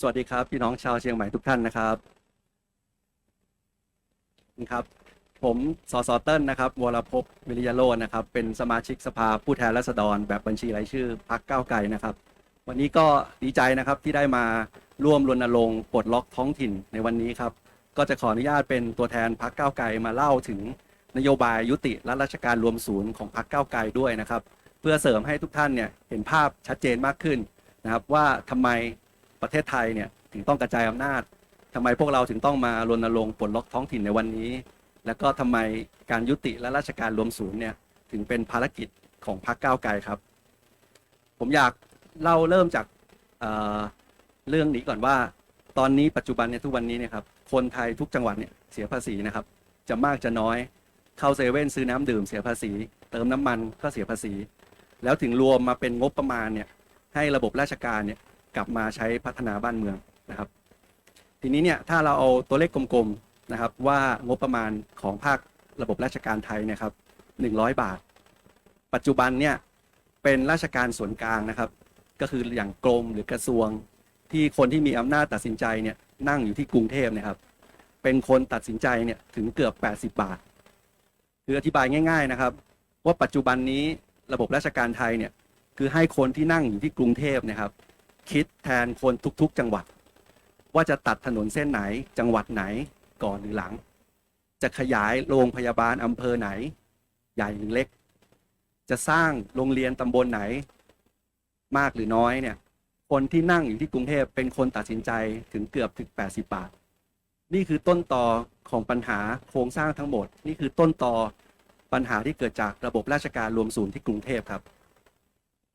สวัสดีครับ พี่น้องชาวเชียงใหม่ทุกท่านนะครับนะครับ ผมสสเติ้ลนะครับวรภพวิริยโรจน์นะครับ เป็นสมาชิกสภาผู้แทนราษฎร แบบบัญชีรายชื่อพรรคก้าวไกลนะครับ วันนี้ก็ดีใจนะครับที่ได้มาร่วมรณรงค์ปลดล็อกท้องถิ่นในวันนี้ครับ ก็จะขออนุญาตเป็นตัวแทนพรรคก้าวไกลมาเล่าถึงนโยบายยุติรัฐราชการรวมศูนย์ของพรรคก้าวไกลด้วยนะครับ เพื่อเสริมให้ทุกท่านเนี่ยเห็นภาพชัดเจนมากขึ้นนะครับว่าทำไม ประเทศไทยเนี่ยถึงต้องกระจายอำนาจทำไมพวกเราถึงต้องมารณรงค์ปลดล็อกท้องถิ่นในวันนี้ แล้วก็ทำไมการยุติและราชการรวมศูนย์เนี่ยถึงเป็นภารกิจของพรรคก้าวไกลครับ ผมอยากเล่าเริ่มจากเเรื่องนี้ก่อนว่า ตอนนี้ปัจจุบันเนี่ยทุกวันนี้เนี่ยครับคนไทยทุกจังหวัดเนี่ยเสียภาษีนะครับ จะมากจะน้อยเข้าเซเว่นซื้อน้ำดื่มเสียภาษี เติมน้ำมันก็เสียภาษี แล้วถึงรวมมาเป็นงบประมาณเนี่ยให้ระบบราชการเนี่ย กลับมาใช้พัฒนาบ้านเมืองนะครับ ทีนี้เนี่ยถ้าเราเอาตัวเลขกลมๆนะครับ ว่างบประมาณของภาคระบบราชการไทยนะครับ100 บาท ปัจจุบันเนี่ยเป็นราชการส่วนกลางนะครับ ก็คืออย่างกรมหรือกระทรวงที่คนที่มีอำนาจตัดสินใจเนี่ยนั่งอยู่ที่กรุงเทพนะครับ เป็นคนตัดสินใจเนี่ยถึงเกือบ 80 บาท คืออธิบายง่าย ๆนะครับ ว่าปัจจุบันนี้ระบบราชการไทยเนี่ยคือให้คนที่นั่งอยู่ที่กรุงเทพนะครับ คิดแทนคนทุกๆ จังหวัด ว่าจะตัดถนนเส้นไหนจังหวัดไหนก่อนหรือหลัง จะขยายโรงพยาบาลอำเภอไหน ใหญ่หรือเล็ก จะสร้างโรงเรียนตำบลไหน มากหรือน้อยเนี่ยคนที่นั่งอยู่ที่กรุงเทพเป็นคนตัดสินใจถึงเกือบถึง 80 บาท นี่คือต้นตอของปัญหาโครงสร้างทั้งหมด นี่คือต้นตอปัญหาที่เกิดจากระบบราชการรวมศูนย์ที่กรุงเทพครับ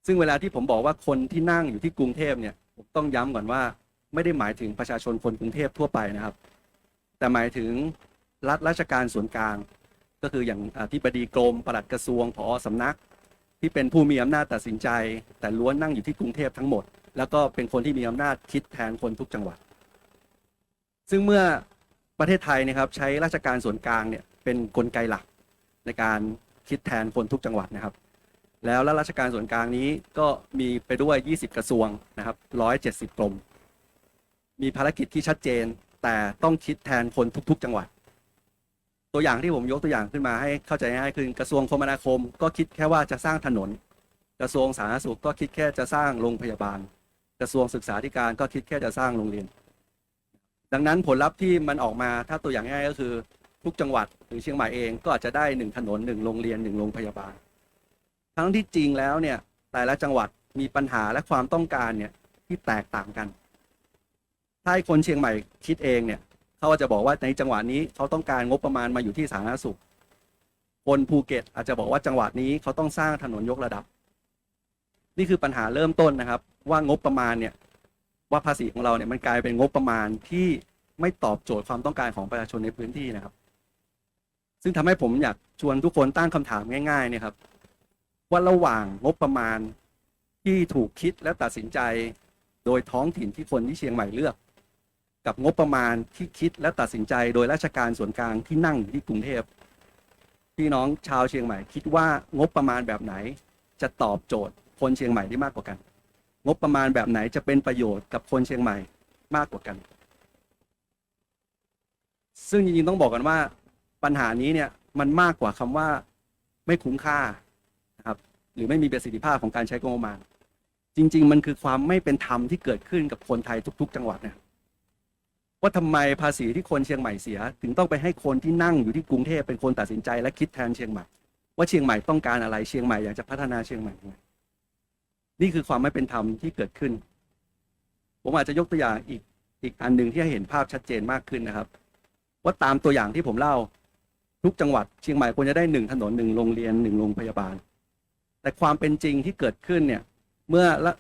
ซึ่งเวลาที่ผมบอกว่าคนที่นั่งอยู่ที่กรุงเทพเนี่ยผมต้องย้ำก่อนว่า ไม่ได้หมายถึงประชาชนคนกรุงเทพทั่วไปนะครับ แต่หมายถึงรัฐราชการส่วนกลาง ก็คืออย่างอธิบดีกรมปลัดกระทรวงผอสำนัก ที่เป็นผู้มีอำนาจตัดสินใจ แต่ล้วนนั่งอยู่ที่กรุงเทพทั้งหมด แล้วก็เป็นคนที่มีอำนาจคิดแทนคนทุกจังหวัด ซึ่งเมื่อประเทศไทยนะครับใช้ราชการส่วนกลางเนี่ยเป็นนกลไกหลักในการคิดแทนคนทุกจังหวัดนะครับ แล้วรัฐราชการส่วนกลางนี้ก็มีไปด้วย 20 กระทรวงนะครับ 170กรม มีภารกิจที่ชัดเจน แต่ต้องคิดแทนคนทุก ๆ จังหวัด ตัวอย่างที่ผมยกตัวอย่างขึ้นมาให้เข้าใจง่ายคือกระทรวงคมนาคม ก็คิดแค่ว่าจะสร้างถนน กระทรวงสาธารณสุขก็คิดแค่จะสร้างโรงพยาบาล กระทรวงศึกษาธิการก็คิดแค่จะสร้างโรงเรียน ดังนั้นผลลัพธ์ที่มันออกมาถ้าตัวอย่างง่ายก็คือทุกจังหวัดหรือเชียงใหม่เองก็อาจจะได้หนึ่งถนนหนึ่งโรงเรียนหนึ่งโรงพยาบาล ทั้งที่จริงแล้วเนี่ยแต่ละจังหวัดมีปัญหาและความต้องการเนี่ยที่แตกต่างกัน ถ้าคนเชียงใหม่คิดเองเนี่ยเขาจะบอกว่าในจังหวะนี้เขาต้องการงบประมาณมาอยู่ที่สาธารณสุข คนภูเก็ตอาจจะบอกว่าจังหวัดนี้เขาต้องสร้างถนนยกระดับ นี่คือปัญหาเริ่มต้นนะครับ ว่างบประมาณเนี่ยว่าภาษีของเราเนี่ยมันกลายเป็นงบประมาณที่ไม่ตอบโจทย์ความต้องการของประชาชนในพื้นที่นะครับ ซึ่งทำให้ผมอยากชวนทุกคนตั้งคำถามง่ายๆเนี่ยครับ ว่าระหว่างงบประมาณที่ถูกคิดและตัดสินใจ โดยท้องถิ่นที่คนที่เชียงใหม่เลือก กับงบประมาณที่คิดและตัดสินใจ โดยราชการส่วนกลางที่นั่งอยู่ที่กรุงเทพพี่น้องชาวเชียงใหม่ คิดว่างบประมาณแบบไหน จะตอบโจทย์คนเชียงใหม่ได้มากกว่ากัน งบประมาณแบบไหนจะเป็นประโยชน์กับคนเชียงใหม่มากกว่ากัน ซึ่งจริงๆต้องบอกกันว่าปัญหานี้เนี่ยมันมากกว่าคำว่าไม่คุ้มค่า หรือไม่มีประสิทธิภาพของการใช้งบประมาณ จริง ๆ มันคือความไม่เป็นธรรมที่เกิดขึ้นกับคนไทยทุก ๆ จังหวัดเนี่ยว่าทำไมภาษีที่คนเชียงใหม่เสีย ถึงต้องไปให้คนที่นั่งอยู่ที่กรุงเทพเป็นคนตัดสินใจและคิดแทนเชียงใหม่ ว่าเชียงใหม่ต้องการอะไรเชียงใหม่อยากจะพัฒนาเชียงใหม่นี่คือความไม่เป็นธรรมที่เกิดขึ้น ผมอาจจะยกตัวอย่างอีกอีกอันหนึ่งที่ให้เห็นภาพชัดเจนมากขึ้นนะครับ ว่าตามตัวอย่างที่ผมเล่า ทุกจังหวัดเชียงใหม่ควรจะได้หนึ่งถนนหนึ่งโรงเรียนหนึ่งโรงพยาบาล แต่ความเป็นจริงที่เกิดขึ้นเนี่ยเมื่อละ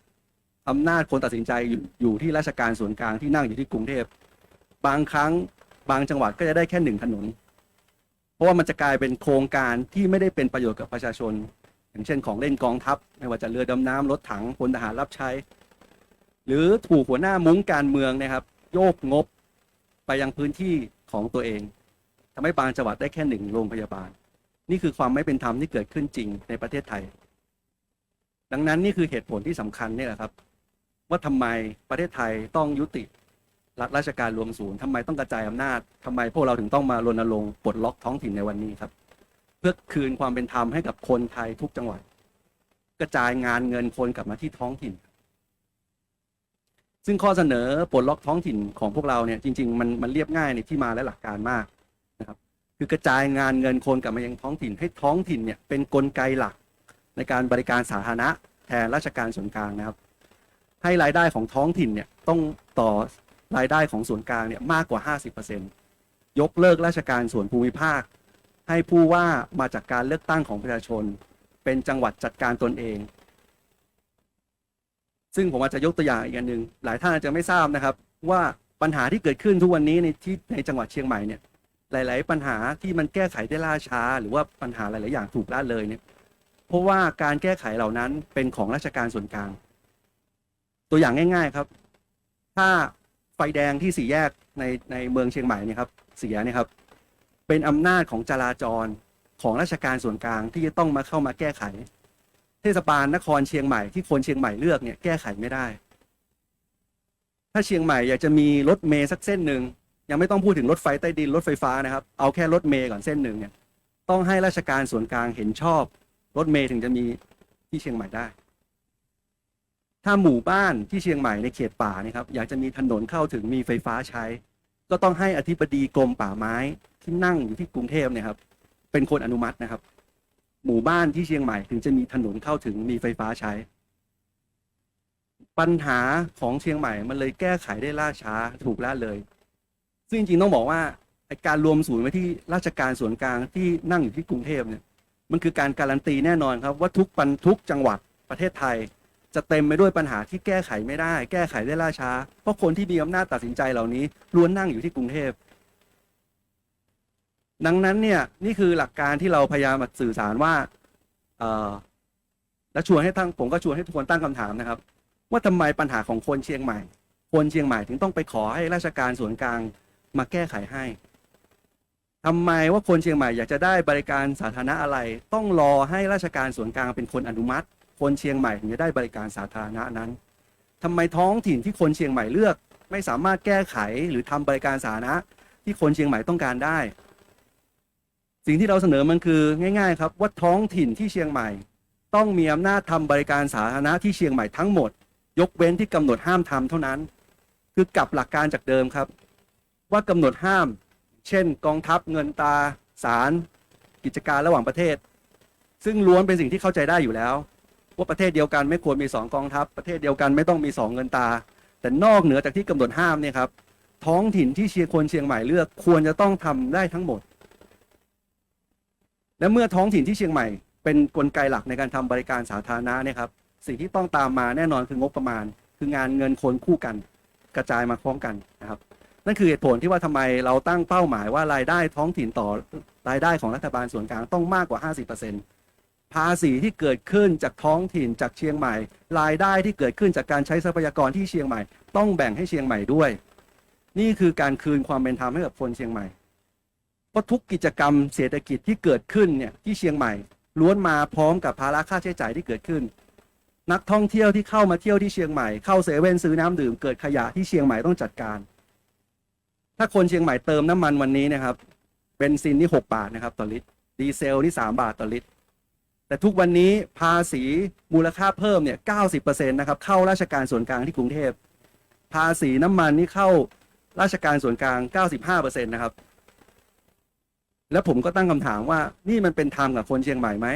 อำนาจคนตัดสินใจอยู่อยู่ที่ราชการส่วนกลางที่นั่งอยู่ที่กรุงเทพบางครั้งบางจังหวัดก็จะได้แค่หนึ่งถนน เพราะว่ามันจะกลายเป็นโครงการที่ไม่ได้เป็นประโยชน์กับประชาชน อย่างเช่นของเล่นกองทัพ ไม่ว่าจะเรือดำน้ำรถถังพลทหารรับใช้ หรือถูกหัวหน้ามุ้งการเมืองนะครับ โยกงบไปยังพื้นที่ของตัวเองทำให้บางจังหวัดได้แค่หนึ่งโรงพยาบาล นี่คือความไม่เป็นธรรมที่เกิดขึ้นจริงในประเทศไทย ดังนั้นนี่คือเหตุผลที่สำคัญนี่แหละครับ ว่าทำไมประเทศไทยต้องยุติรัฐราชการรวมศูนย์ทำไมต้องกระจายอำนาจทำไมพวกเราถึงต้องมารณรงค์ปลดล็อกท้องถิ่นในวันนี้ครับ เพื่อคืนความเป็นธรรมให้กับคนไทยทุกจังหวัด กระจายงานเงินคนกลับมาที่ท้องถิ่น ซึ่งข้อเสนอปลดล็อกท้องถิ่นของพวกเราเนี่ยจริง ๆ มันมันเรียบง่ายในที่มาและหลักการมากนะครับ คือกระจายงานเงินคนกลับมายังท้องถิ่นให้ท้องถิ่นเนี่ยเป็นกลไกหลัก ในการบริการสาธารณะแทนราชการส่วนกลางนะครับ ให้รายได้ของท้องถิ่นเนี่ยต้องต่อรายได้ของส่วนกลางเนี่ยมากกว่า 50%ยกเลิกราชการส่วนภูมิภาค ให้ผู้ว่ามาจากการเลือกตั้งของประชาชน เป็นจังหวัดจัดการตนเอง ซึ่งผมอาจจะยกตัวอย่างอีกอันหนึ่งหลายท่านอาจจะไม่ทราบนะครับ ว่าปัญหาที่เกิดขึ้นทุกวันนี้ในที่ในจังหวัดเชียงใหม่เนี่ยหลาย ๆ ปัญหาที่มันแก้ไขได้ล่าช้า หรือว่าปัญหาหลาย ๆ อย่างถูกละเลยเนี่ย เพราะว่าการแก้ไขเหล่านั้นเป็นของราชการส่วนกลาง ตัวอย่างง่าย ๆครับ ถ้าไฟแดงที่สี่แยกในในเมืองเชียงใหม่เนี่ยครับเสียเนี่ยครับ เป็นอำนาจของจราจรของราชการส่วนกลางที่จะต้องมาเข้ามาแก้ไข เทศบาลนครเชียงใหม่ที่คนเชียงใหม่เลือกเนี่ยแก้ไขไม่ได้ ถ้าเชียงใหม่อยากจะมีรถเมย์สักเส้นหนึ่งยังไม่ต้องพูดถึงรถไฟใต้ดินรถไฟฟ้านะครับ เอาแค่รถเมย์ก่อนเส้นหนึ่งเนี่ยต้องให้ราชการส่วนกลางเห็นชอบ รถเมย์ถึงจะมีที่เชียงใหม่ได้ ถ้าหมู่บ้านที่เชียงใหม่ในเขตป่านี่ครับ อยากจะมีถนนเข้าถึงมีไฟฟ้าใช้ ก็ต้องให้อธิบดีกรมป่าไม้ที่นั่งอยู่ที่กรุงเทพเนี่ยครับ เป็นคนอนุมัตินะครับ หมู่บ้านที่เชียงใหม่ถึงจะมีถนนเข้าถึงมีไฟฟ้าใช้ ปัญหาของเชียงใหม่มันเลยแก้ไขได้ล่าช้าถูกละเลย ซึ่งจริงๆต้องบอกว่าการรวมศูนย์ไว้ที่ราชการส่วนกลางที่นั่งอยู่ที่กรุงเทพเนี่ย มันคือการการันตีแน่นอนครับว่าทุกปันทุกจังหวัดประเทศไทย จะเต็มไปด้วยปัญหาที่แก้ไขไม่ได้ แก้ไขได้ล่าช้า เพราะคนที่มีอำนาจตัดสินใจเหล่านี้ล้วนนั่งอยู่ที่กรุงเทพดังนั้นเนี่ยนี่คือหลักการที่เราพยายามสื่อสารว่าและชวนให้ทั้งผมก็ชวนให้ทุกคนตั้งคำถามนะครับ ว่าทำไมปัญหาของคนเชียงใหม่ คนเชียงใหม่ถึงต้องไปขอให้ราชการส่วนกลางมาแก้ไขให้ ทำไมว่าคนเชียงใหม่อยากจะได้บริการสาธารณะอะไร ต้องรอให้ราชการส่วนกลางเป็นคนอนุมัติ คนเชียงใหม่ถึงจะได้บริการสาธารณะนั้นทำไมท้องถิ่นที่คนเชียงใหม่เลือก ไม่สามารถแก้ไขหรือทำบริการสาธารณะที่คนเชียงใหม่ต้องการได้ สิ่งที่เราเสนอมันคือง่าย ๆ ครับว่าท้องถิ่นที่เชียงใหม่ ต้องมีอำนาจทำบริการสาธารณะที่เชียงใหม่ทั้งหมด ยกเว้นที่กำหนดห้ามทำเท่านั้น คือกลับหลักการจากเดิมครับ ว่ากำหนดห้าม เช่น กองทัพเงินตาศาลกิจการระหว่างประเทศ ซึ่งล้วนเป็นสิ่งที่เข้าใจได้อยู่แล้ว ว่าประเทศเดียวกันไม่ควรมีสองกองทัพ ประเทศเดียวกันไม่ต้องมีสองเงินตา แต่นอกเหนือจากที่กำหนดห้ามเนี่ยครับท้องถิ่นที่เชียงคนเชียงใหม่เลือกควรจะต้องทำได้ทั้งหมด และเมื่อท้องถิ่นที่เชียงใหม่ เป็นกลไกหลักในการทำบริการสาธารณะเนี่ยครับสิ่งที่ต้องตามมาแน่นอนคืองบประมาณ คืองานเงินคนคู่กัน กระจายมาพร้อมกันนะครับ นั่นคือเหตุผลที่ว่าทำไมเราตั้งเป้าหมายว่ารายได้ท้องถิ่นต่อรายได้ของรัฐบาลส่วนกลางต้องมากกว่า 50%ภาษีที่เกิดขึ้นจากท้องถิ่นจากเชียงใหม่ รายได้ที่เกิดขึ้นจากการใช้ทรัพยากรที่เชียงใหม่ ต้องแบ่งให้เชียงใหม่ด้วย นี่คือการคืนความเป็นธรรมให้กับคนเชียงใหม่เพราะทุกกิจกรรมเศรษฐกิจที่เกิดขึ้นเนี่ยที่เชียงใหม่ล้วนมาพร้อมกับภาระค่าใช้จ่ายที่เกิดขึ้น นักท่องเที่ยวที่เข้ามาเที่ยวที่เชียงใหม่เข้าเซเว่นซื้อน้ำดื่มเกิดขยะที่เชียงใหม่ต้องจัดการ ถ้าคนเชียงใหม่เติมน้ำมันวันนี้นะครับเบนซินนี่หกบาทนะครับต่อลิตรดีเซลนี่สามบาทต่อลิตร แต่ทุกวันนี้ภาษีมูลค่าเพิ่มเนี่ยเก้าสิบเปอร์เซ็นต์นะครับเข้าราชการส่วนกลางที่กรุงเทพ ภาษีน้ำมันนี่เข้าราชการส่วนกลางเก้าสิบห้าเปอร์เซ็นต์นะครับแล้วผมก็ตั้งคำถามว่านี่มันเป็นธรรมกับคนเชียงใหม่ไหม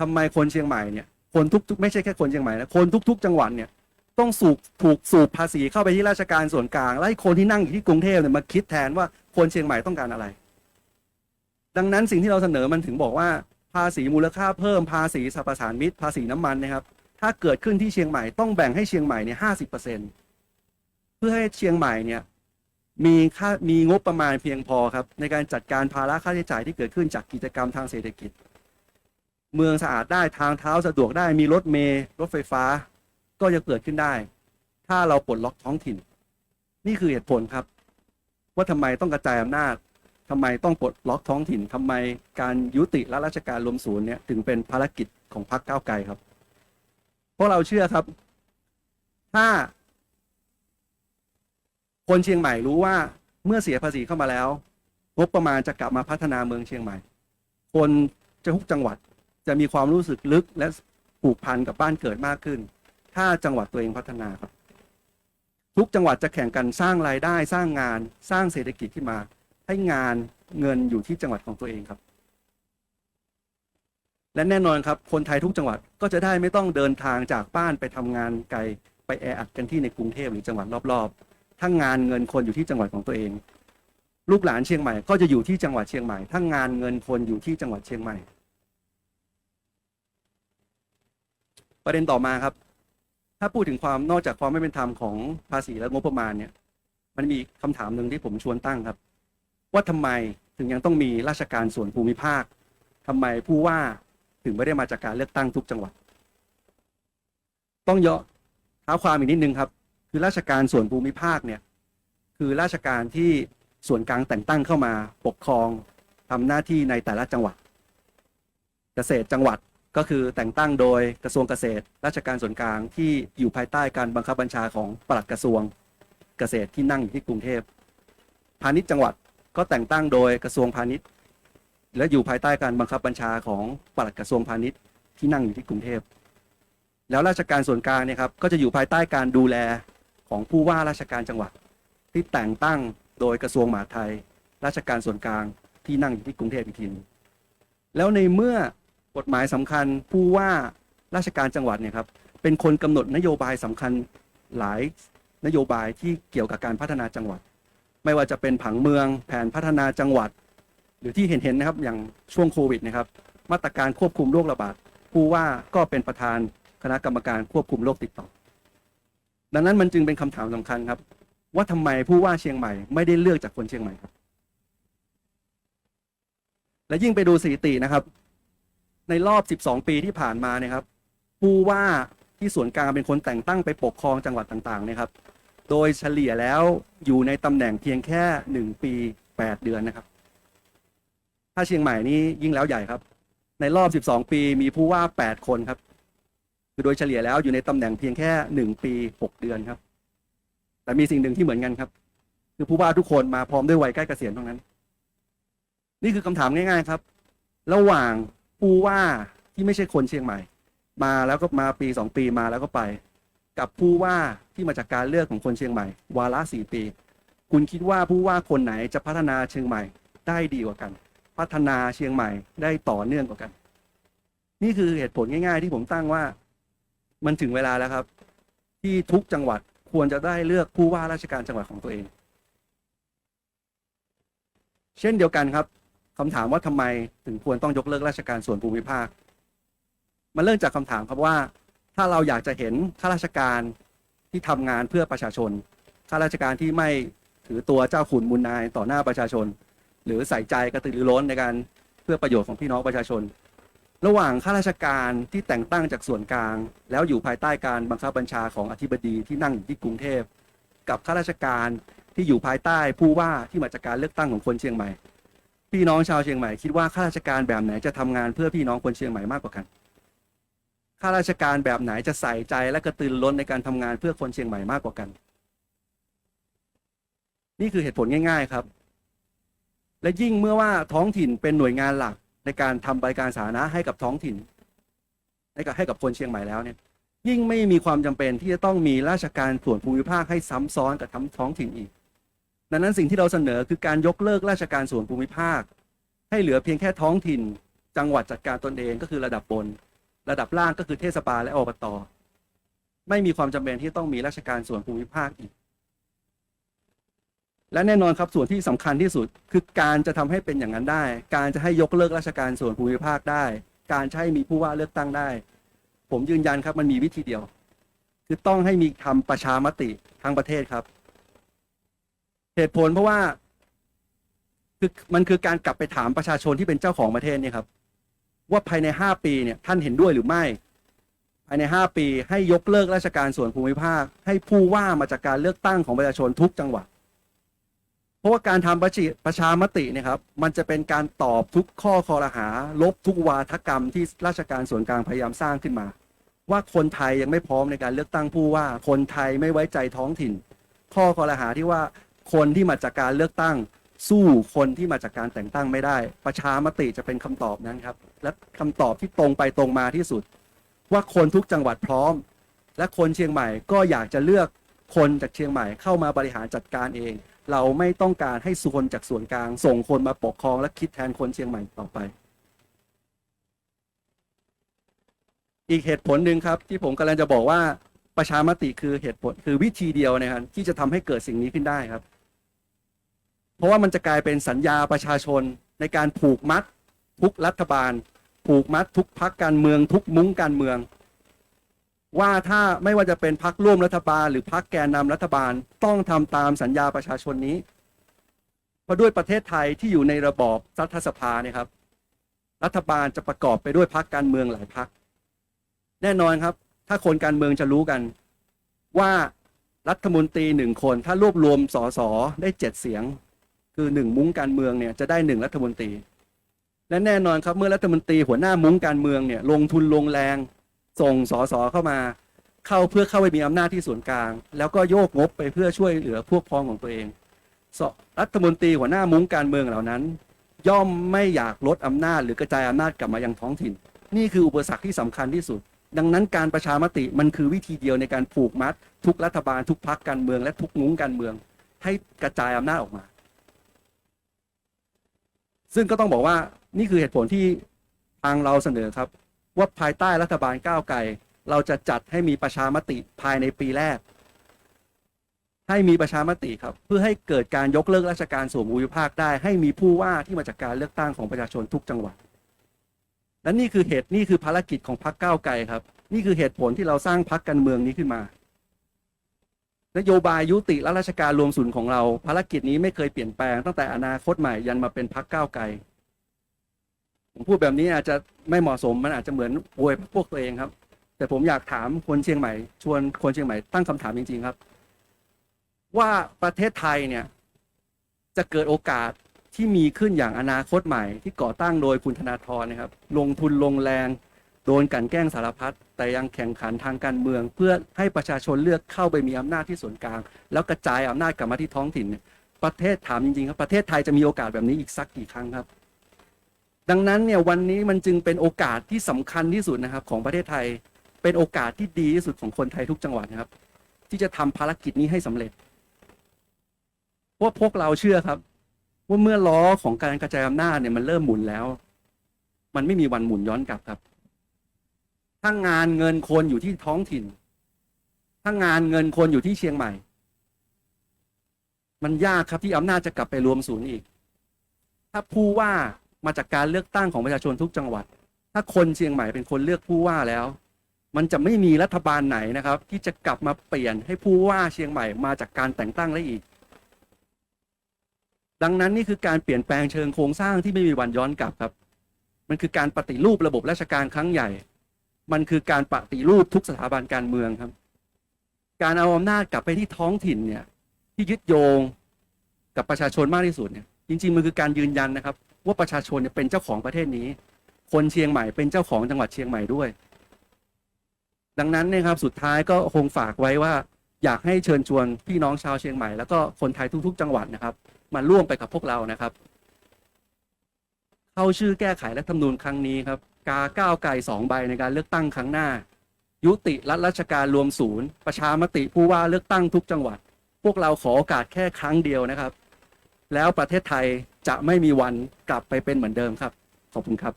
ทำไมคนเชียงใหม่เนี่ยคนทุกๆ ไม่ใช่แค่คนเชียงใหม่นะคนทุก ๆ จังหวัดเนี่ย ต้องสูบถูกสูบภาษีเข้าไปที่ราชการส่วนกลาง และให้คนที่นั่งอยู่ที่กรุงเทพเนี่ยมาคิดแทนว่าคนเชียงใหม่ต้องการอะไร ดังนั้นสิ่งที่เราเสนอมันถึงบอกว่า ภาษีมูลค่าเพิ่มภาษีสรรพสานมิตร ภาษีน้ำมันนะครับ ถ้าเกิดขึ้นที่เชียงใหม่ต้องแบ่งให้เชียงใหม่เนี่ยห้าสิบเปอร์เซ็นเพื่อให้เชียงใหม่เนี่ยมีค่ามีงบประมาณเพียงพอครับ ในการจัดการภาระค่าใช้จ่ายที่เกิดขึ้นจากกิจกรรมทางเศรษฐกิจ เมืองสะอาดได้ทางเท้าสะดวกได้มีรถเมล์รถไฟฟ้า ก็จะเกิดขึ้นได้ ถ้าเราปลดล็อกท้องถิ่น นี่คือเหตุผลครับ ว่าทำไมต้องกระจายอำนาจทำไมต้องปลดล็อกท้องถิ่นทำไมการยุติและราชการรวมศูนย์เนี่ยถึงเป็นภารกิจของพรรคก้าวไกลครับเพราะเราเชื่อครับ ถ้า คนเชียงใหม่รู้ว่าเมื่อเสียภาษีเข้ามาแล้วงบประมาณจะกลับมาพัฒนาเมืองเชียงใหม่ คนจะทุกจังหวัดจะมีความรู้สึกลึกและผูกพันกับบ้านเกิดมากขึ้น ถ้าจังหวัดตัวเองพัฒนาครับ ทุกจังหวัดจะแข่งกันสร้างรายได้สร้างงานสร้างเศรษฐกิจขึ้นมา ให้งานเงินอยู่ที่จังหวัดของตัวเองครับ และแน่นอนครับ คนไทยทุกจังหวัดก็จะได้ไม่ต้องเดินทางจากบ้านไปทำงานไกลไปแออัดกันที่ในกรุงเทพหรือจังหวัดรอบๆถ้างานเงินคนอยู่ที่จังหวัดของตัวเอง ลูกหลานเชียงใหม่ก็จะอยู่ที่จังหวัดเชียงใหม่ถ้างานเงินคนอยู่ที่จังหวัดเชียงใหม่ ประเด็นต่อมาครับ ถ้าพูดถึงความนอกจากความไม่เป็นธรรมของภาษีและงบประมาณเนี่ย มันมีคำถามหนึ่งที่ผมชวนตั้งครับ ว่าทำไมถึงยังต้องมีราชการส่วนภูมิภาคทำไมผู้ว่าถึงไม่ได้มาจากการเลือกตั้งทุกจังหวัด ต้องเยอะเท้าความอีกนิดนึงครับ คือราชการส่วนภูมิภาคเนี่ย คือราชการที่ส่วนกลางแต่งตั้งเข้ามาปกครองทำหน้าที่ในแต่ละจังหวัด เกษตรจังหวัด ก็คือแต่งตั้งโดยกระทรวงเกษตร ราชการส่วนกลางที่อยู่ภายใต้การบังคับบัญชาของปลัดกระทรวงเกษตรที่นั่งอยู่ที่กรุงเทพพาณิชย์จังหวัดก็แต่งตั้งโดยกระทรวงพาณิชย์ และอยู่ภายใต้การบังคับบัญชาของปลัดกระทรวงพาณิชย์ที่นั่งอยู่ที่กรุงเทพแล้วราชการส่วนกลางเนี่ยครับก็จะอยู่ภายใต้การดูแลของผู้ว่าราชการจังหวัด ที่แต่งตั้งโดยกระทรวงมหาดไทย ราชการส่วนกลางที่นั่งอยู่ที่กรุงเทพอีกทีนึงแล้วในเมื่อ กฎหมายสำคัญผู้ว่าราชการจังหวัดเนี่ยครับเป็นคนกำหนดนโยบายสำคัญหลายนโยบายที่เกี่ยวกับการพัฒนาจังหวัด ไม่ว่าจะเป็นผังเมืองแผนพัฒนาจังหวัด หรือที่เห็นๆนะครับอย่างช่วงโควิดนะครับมาตรการควบคุมโรคระบาดผู้ว่าก็เป็นประธานคณะกรรมการควบคุมโรคติดต่อ ดังนั้นมันจึงเป็นคำถามสำคัญครับ ว่าทำไมผู้ว่าเชียงใหม่ไม่ได้เลือกจากคนเชียงใหม่ครับ และยิ่งไปดูสถิตินะครับ ในรอบ 12 ปีที่ผ่านมาเนี่ยครับผู้ว่าที่ส่วนกลางเป็นคนแต่งตั้งไปปกครองจังหวัดต่างๆนะครับ โดยเฉลี่ยแล้วอยู่ในตำแหน่งเพียงแค่หนึ่งปีแปดเดือนนะครับ ถ้าเชียงใหม่นี่ยิ่งแล้วใหญ่ครับ ในรอบ 12 ปีมีผู้ว่า 8 คนครับคือโดยเฉลี่ยแล้วอยู่ในตำแหน่งเพียงแค่หนึ่งปีหกเดือนครับ แต่มีสิ่งหนึ่งที่เหมือนกันครับ คือผู้ว่าทุกคนมาพร้อมด้วยวัยใกล้เกษียณตรงนั้น นี่คือคำถามง่าย ๆครับ ระหว่าง ผู้ว่าที่ไม่ใช่คนเชียงใหม่ มาแล้วก็มาปีสองปีมาแล้วก็ไป กับผู้ว่าที่มาจากการเลือกของคนเชียงใหม่ วาระสี่ปี คุณคิดว่าผู้ว่าคนไหนจะพัฒนาเชียงใหม่ได้ดีกว่ากัน พัฒนาเชียงใหม่ได้ต่อเนื่องกว่ากัน นี่คือเหตุผลง่าย ๆ ที่ผมตั้งว่ามันถึงเวลาแล้วครับ ที่ทุกจังหวัดควรจะได้เลือกผู้ว่าราชการจังหวัดของตัวเอง เช่นเดียวกันครับ คำถามว่าทำไมถึงควรต้องยกเลิกราชการส่วนภูมิภาค มันเริ่มจากคำถามครับว่า ถ้าเราอยากจะเห็นข้าราชการที่ทำงานเพื่อประชาชนข้าราชการที่ไม่ถือตัวเจ้าขุนมูลนายต่อหน้าประชาชน หรือใส่ใจกระตือรือร้นในการเพื่อประโยชน์ของพี่น้องประชาชน ระหว่างข้าราชการที่แต่งตั้งจากส่วนกลาง แล้วอยู่ภายใต้การบังคับบัญชาของอธิบดีที่นั่งอยู่ที่กรุงเทพ กับข้าราชการที่อยู่ภายใต้ผู้ว่าที่มาจากการเลือกตั้งของคนเชียงใหม่ พี่น้องชาวเชียงใหม่คิดว่าข้าราชการแบบไหนจะทำงานเพื่อพี่น้องคนเชียงใหม่มากกว่ากัน ข้าราชการแบบไหนจะใส่ใจและกระตือร้นในการทำงานเพื่อคนเชียงใหม่มากกว่ากัน นี่คือเหตุผลง่าย ๆครับ และยิ่งเมื่อว่าท้องถิ่นเป็นหน่วยงานหลักในการทำบริการสาธารณะให้กับท้องถิ่นให้กับให้กับคนเชียงใหม่แล้วเนี่ย ยิ่งไม่มีความจำเป็นที่จะต้องมีราชการส่วนภูมิภาคให้ซ้ำซ้อนกับทั้งท้องถิ่นอีก ดังนั้นสิ่งที่เราเสนอคือการยกเลิกราชการส่วนภูมิภาค ให้เหลือเพียงแค่ท้องถิ่น จังหวัดจัดการตนเองก็คือระดับบน ระดับล่างก็คือเทศบาลและอบตไม่มีความจำเป็นที่ต้องมีราชการส่วนภูมิภาคอีก และแน่นอนครับส่วนที่สำคัญที่สุด คือการจะทำให้เป็นอย่างนั้นได้ การจะให้ยกเลิกราชการส่วนภูมิภาคได้ การใช้มีผู้ว่าเลือกตั้งได้ ผมยืนยันครับมันมีวิธีเดียว คือต้องให้มีทำประชามติทั้งประเทศครับ เหตุผลเพราะว่าคือมันคือการกลับไปถามประชาชนที่เป็นเจ้าของประเทศเนี่ยครับ ว่าภายในห้าปีเนี่ยท่านเห็นด้วยหรือไม่ ภายในห้าปีให้ยกเลิกราชการส่วนภูมิภาค ให้ผู้ว่ามาจากการเลือกตั้งของประชาชนทุกจังหวัดเพราะว่าการทำประชิประชามติเนะครับมันจะเป็นการตอบทุกข้อคอรหา ลบทุกวาทกรรมที่ราชการส่วนกลางพยายามสร้างขึ้นมา ว่าคนไทยยังไม่พร้อมในการเลือกตั้งผู้ว่า คนไทยไม่ไว้ใจท้องถิ่น ข้อคอรหาที่ว่า คนที่มาจากการเลือกตั้ง สู้คนที่มาจากการแต่งตั้งไม่ได้ ประชามติจะเป็นคำตอบนั้นครับ และคำตอบที่ตรงไปตรงมาที่สุด ว่าคนทุกจังหวัดพร้อม และคนเชียงใหม่ก็อยากจะเลือกคนจากเชียงใหม่เข้ามาบริหารจัดการเอง เราไม่ต้องการให้ส่วนจากส่วนกลาง ส่งคนมาปกครองและคิดแทนคนเชียงใหม่ต่อไป อีกเหตุผลหนึ่งครับที่ผมกำลังจะบอกว่าประชามติคือเหตุผลคือวิธีเดียวนะครับที่จะทำให้เกิดสิ่งนี้ขึ้นได้ครับ เพราะว่ามันจะกลายเป็นสัญญาประชาชนในการผูกมัดทุกรัฐบาล ผูกมัดทุกพักการเมืองทุกมุ้งการเมือง ว่าถ้าไม่ว่าจะเป็นพักร่วมรัฐบาล หรือพักแกนนำรัฐบาลต้องทำตามสัญญาประชาชนนี้ เพราะด้วยประเทศไทยที่อยู่ในระบอบรัฐสภาเนี่ยครับ รัฐบาลจะประกอบไปด้วยพักการเมืองหลายพัก แน่นอนครับ ถ้าคนการเมืองจะรู้กันว่ารัฐมนตรีหนึ่งคนถ้ารวบรวมสสได้เจ็ดเสียง คือหนึ่งมุ้งการเมืองเนี่ยจะได้หนึ่งรัฐมนตรี และแน่นอนครับเมื่อรัฐมนตรีหัวหน้ามุ้งการเมืองเนี่ยลงทุนลงแรง ส่งสอสอเข้ามา เข้าเพื่อเข้าไปมีอำนาจที่ส่วนกลาง แล้วก็โยกงบไปเพื่อช่วยเหลือพวกพ้องของตัวเองรัฐมนตรีหัวหน้ามุ้งการเมืองเหล่านั้น ย่อมไม่อยากลดอำนาจ หรือกระจายอำนาจกลับมายังท้องถิ่น นี่คืออุปสรรคที่สำคัญที่สุด ดังนั้นการประชามติมันคือวิธีเดียวในการผูกมัด ทุกรัฐบาลทุกพักการเมืองและทุกมุ้งการเมือง ให้กระจายอำนาจออกมา ซึ่งก็ต้องบอกว่านี่คือเหตุผลที่ทางเราเสนอครับ ว่าภายใต้รัฐบาลก้าวไกลเราจะจัดให้มีประชามติภายในปีแรก ให้มีประชามติครับ เพื่อให้เกิดการยกเลิกราชการส่วนภูมิภาคได้ ให้มีผู้ว่าที่มาจากการเลือกตั้งของประชาชนทุกจังหวัดและนี่คือเหตุนี่คือภารกิจของพรรคก้าวไกลครับ นี่คือเหตุผลที่เราสร้างพรรคการเมืองนี้ขึ้นมา นโยบายยุติและราชการรวมศูนย์ของเรา ภารกิจนี้ไม่เคยเปลี่ยนแปลงตั้งแต่อนาคตใหม่ยันมาเป็นพรรคก้าวไกลผมพูดแบบนี้อาจจะไม่เหมาะสมมันอาจจะเหมือนอวยพวกตัวเองครับ แต่ผมอยากถามคนเชียงใหม่ ชวนคนเชียงใหม่ตั้งคำถามจริง ๆครับ ว่าประเทศไทยเนี่ย จะเกิดโอกาสที่มีขึ้นอย่างอนาคตใหม่ ที่ก่อตั้งโดยคุณธนาธรนะครับ ลงทุนลงแรง โดนกันแกล้งสารพัดแต่ยังแข่งขันทางการเมือง เพื่อให้ประชาชนเลือกเข้าไปมีอำนาจที่ส่วนกลาง แล้วกระจายอำนาจกลับมาที่ท้องถิ่นเนี่ยประเทศถามจริงๆครับประเทศไทยจะมีโอกาสแบบนี้อีกสักกี่ครั้งครับ ดังนั้นเนี่ยวันนี้มันจึงเป็นโอกาสที่สำคัญที่สุดนะครับของประเทศไทยเป็นโอกาสที่ดีที่สุดของคนไทยทุกจังหวัดนะครับ ที่จะทำภารกิจนี้ให้สำเร็จเพราะพวกเราเชื่อครับว่าเมื่อล้อของการกระจายอำนาจเนี่ยมันเริ่มหมุนแล้ว มันไม่มีวันหมุนย้อนกลับครับ ถ้างานเงินคนอยู่ที่ท้องถิ่น ถ้างานเงินคนอยู่ที่เชียงใหม่ มันยากครับที่อำนาจจะกลับไปรวมศูนย์อีก ถ้าผู้ว่ามาจากการเลือกตั้งของประชาชนทุกจังหวัด ถ้าคนเชียงใหม่เป็นคนเลือกผู้ว่าแล้ว มันจะไม่มีรัฐบาลไหนนะครับ ที่จะกลับมาเปลี่ยนให้ผู้ว่าเชียงใหม่มาจากการแต่งตั้งได้อีก ดังนั้นนี่คือการเปลี่ยนแปลงเชิงโครงสร้างที่ไม่มีวันย้อนกลับครับ มันคือการปฏิรูประบบราชการครั้งใหญ่ มันคือการปฏิรูปทุกสถาบันการเมืองครับ การเอาอำนาจกลับไปที่ท้องถิ่นเนี่ย ที่ยึดโยงกับประชาชนมากที่สุดเนี่ย จริง ๆ มันคือการยืนยันนะครับ ว่าประชาชนเนี่ยเป็นเจ้าของประเทศนี้ คนเชียงใหม่เป็นเจ้าของจังหวัดเชียงใหม่ด้วย ดังนั้นเนี่ยครับสุดท้ายก็คงฝากไว้ว่า อยากให้เชิญชวนพี่น้องชาวเชียงใหม่แล้วก็คนไทยทุก ๆ จังหวัดนะครับมาร่วมไปกับพวกเรานะครับ เข้าชื่อแก้ไขรัฐธรรมนูญครั้งนี้ครับ กาก้าวไก่สองใบในการเลือกตั้งครั้งหน้า ยุติรัฐราชการรวมศูนย์ ประชามติผู้ว่าเลือกตั้งทุกจังหวัด พวกเราขอโอกาสแค่ครั้งเดียวนะครับ แล้วประเทศไทยจะไม่มีวันกลับไปเป็นเหมือนเดิมครับ ขอบคุณครับ